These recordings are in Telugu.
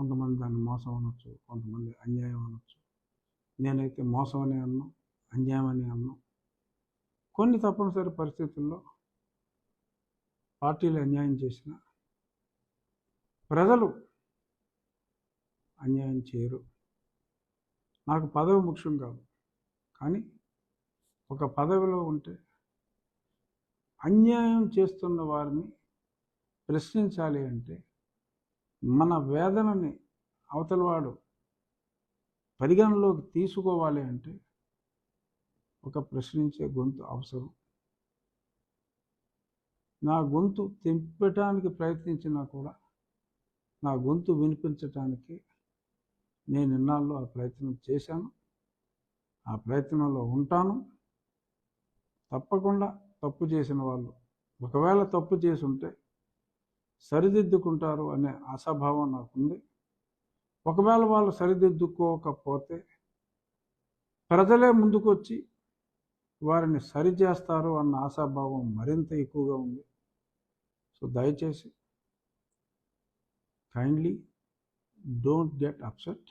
కొంతమంది దాన్ని మోసం అనొచ్చు కొంతమంది అన్యాయం అనొచ్చు నేనైతే మోసం అని అన్నా అన్యాయం అని అన్నాం. కొన్ని తప్పనిసరి పరిస్థితుల్లో పార్టీలు అన్యాయం చేసిన ప్రజలు అన్యాయం చేయరు. నాకు పదవి ముఖ్యం కాదు. కానీ ఒక పదవిలో ఉంటే అన్యాయం చేస్తున్న వారిని ప్రశ్నించాలి అంటే మన వేదనని అవతలవాడు పరిగణలోకి తీసుకోవాలి అంటే ఒక ప్రశ్నించే గొంతు అవసరం. నా గొంతు తెంపటానికి ప్రయత్నించినా కూడా నా గొంతు వినిపించటానికి నేను ఇన్నాళ్ళు ఆ ప్రయత్నం చేశాను. ఆ ప్రయత్నంలో ఉంటాను. తప్పకుండా తప్పు చేసిన వాళ్ళు ఒకవేళ తప్పు చేసి ఉంటే సరిదిద్దుకుంటారు అనే ఆశాభావం నాకుంది. ఒకవేళ వాళ్ళు సరిదిద్దుకోకపోతే ప్రజలే ముందుకొచ్చి వారిని సరిచేస్తారు అన్న ఆశాభావం మరింత ఎక్కువగా ఉంది. సో దయచేసి కైండ్లీ డోంట్ గెట్ అప్సెట్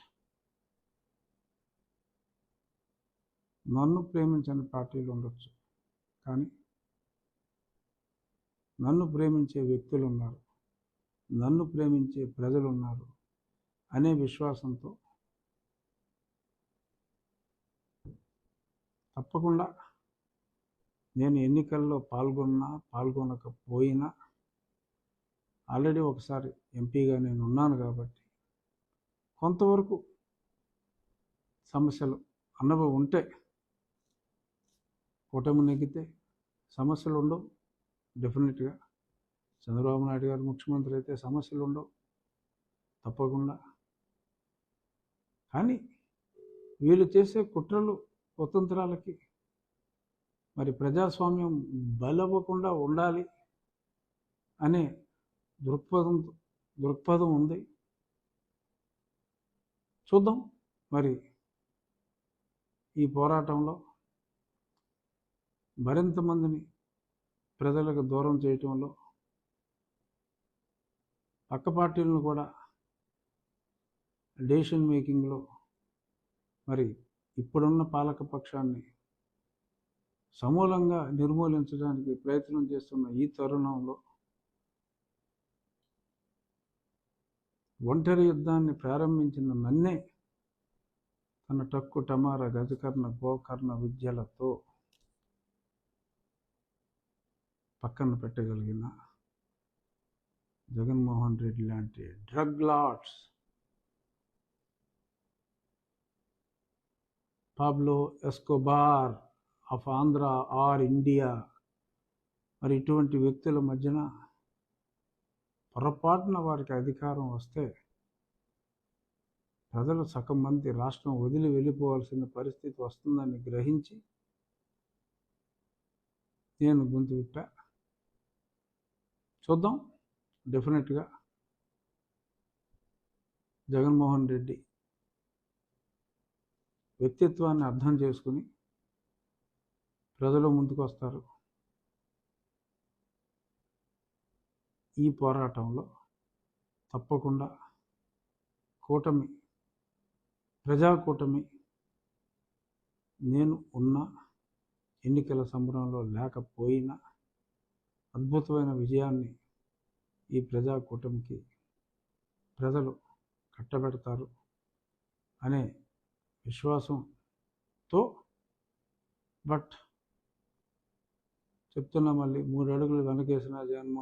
నన్ను ప్రేమించని పార్టీలు ఉండొచ్చు కానీ నన్ను ప్రేమించే వ్యక్తులు ఉన్నారు. నన్ను ప్రేమించే ప్రజలు ఉన్నారు అనే విశ్వాసంతో తప్పకుండా నేను ఎన్నికల్లో పాల్గొన్నా పాల్గొనకపోయినా ఆల్రెడీ ఒకసారి ఎంపీగా నేను ఉన్నాను కాబట్టి కొంతవరకు సమస్యలు అన్నవి ఉంటే కూటమి నెగ్గితే సమస్యలు ఉండవు డెఫినెట్గా చంద్రబాబు నాయుడు గారు ముఖ్యమంత్రి అయితే సమస్యలు ఉండవు. తప్పకుండా. కానీ వీళ్ళు చేసే కుట్రలు కుతంత్రాలకి మరి ప్రజాస్వామ్యం బలవ్వకుండా ఉండాలి అనే దృక్పథం దృక్పథం ఉంది. చూద్దాం మరి ఈ పోరాటంలో మరింత మందిని ప్రజలకు దూరం చేయటంలో పక్క పార్టీలను కూడా డెసిషన్ మేకింగ్లో మరి ఇప్పుడున్న పాలక పక్షాన్ని సమూలంగా నిర్మూలించడానికి ప్రయత్నం చేస్తున్న ఈ తరుణంలో ఒంటరి యుద్ధాన్ని ప్రారంభించిన నన్నే తన టక్కు టమార గజకర్ణ గోకర్ణ విద్యలతో పక్కన పెట్టగలిగిన జగన్మోహన్ రెడ్డి లాంటి drug lords Pablo Escobar of Andhra or India మరి ఇటువంటి వ్యక్తుల మధ్యన పొరపాటున వారికి అధికారం వస్తే ప్రజలు సగం మంది రాష్ట్రం వదిలి వెళ్ళిపోవాల్సిన పరిస్థితి వస్తుందని గ్రహించి నేను గొంతు విప్పా. చూద్దాం. డెఫినెట్గా. జగన్మోహన్ రెడ్డి వ్యక్తిత్వాన్ని అర్థం చేసుకుని ప్రజలు ముందుకు వస్తారు ఈ పోరాటంలో తప్పకుండా కూటమి ప్రజా కూటమి నేను ఉన్న ఎన్నికల సంబరంలో లేకపోయినా అద్భుతమైన విజయాన్ని ఈ ప్రజాకూటమికి ప్రజలు కట్టబెడతారు అనే విశ్వాసంతో బట్ చెప్తున్నా మళ్ళీ మూడు అడుగులు వెనకేసిన జగన్మోహన్